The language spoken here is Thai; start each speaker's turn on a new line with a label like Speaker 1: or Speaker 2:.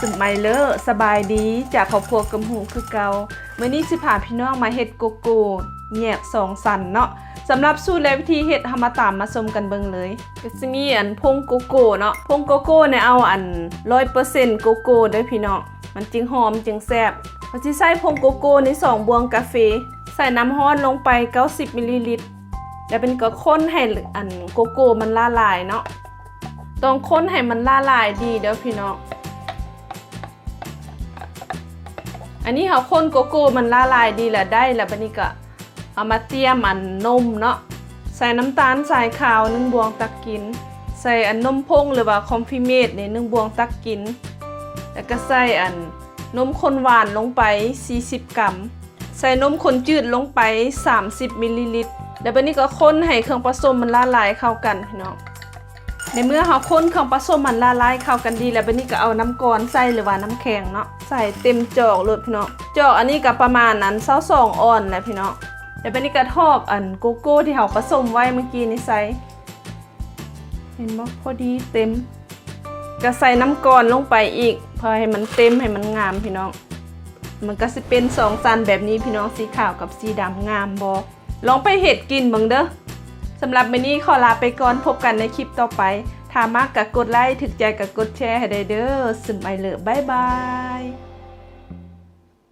Speaker 1: สมไมเลอร์สบายดีจากครอบครัวกำหูคือเกาเมื่อนี้สิพาพี่น้องมาเฮ็ดโกโก้แยกสองสันเนาะสำหรับสูตรและวิธีเฮ็ดเฮามาตามมาชมกันเบิ่งเลยก็สิมีอันพงโกโก้เนาะพงโกโก้เนี่ยเอาอัน100%โกโก้เด้พี่น้องมันจึงหอมจึงแซ่บก็สิใส่พงโกโก้ในสองบวงกาแฟใส่น้ำร้อนลงไป 90มิลลิลิตรแล้วเป็นก็คนให้อันโกโก้มันละลายเนาะต้องค้นให้มันละลายดีเด้อพี่น้อง อันนี้เขาคนโกโก้มันละลายดีแล้วได้แล้วบัดนี้ก็เอามาเตรียมอันนมเนาะใส่น้ำตาลใสายขาวนึ่งบวงตักกิน ใส่อันนมพงหรือว่าคอมฟิเมตเนี่ยหนึ่งบวงตักกิน แล้วก็ใส่อันนมข้นหวานลงไป 40 กรัม ใส่นมข้นจืดลงไป 30มิลลิลิตรแล้วบัดนี้ก็คนให้เครื่องผสมมันละลายเข้ากันพี่น้อง ในเมื่อเราคนเครื่องผสมมันละลายเข้ากันดีแล้วบัดนี้ก็เอาน้ำกรอนใส่หรือว่าน้ำแข็งเนาะใส่เต็มจอกเลยพี่เน้องจอกอันนี้ก็ประมาณนั้น22องออนแหละพี่เน้องเดี๋ยวบัดนี้ก็ทอกอันโกโก้ที่เราผสมไว้เมื่อกี้นี่ใส่เห็นบ่พอดีเต็ม ก็ใส่น้ำกรอนลงไปอีกเพื่อให้มันเต็มให้มันงามพี่น้องมันก็สิเป็นสองสันแบบนี้พี่น้องสีขาวกับสีดำงามบอลองไปเห็ดกินเบังเด้อ สำหรับวันนี้ขอลาไปก่อนพบกันในคลิปต่อไป ถ้ามากกะกดไลค์ถึกใจกะกดแชร์ให้ได้เด้อสึมไปเลยบายบาย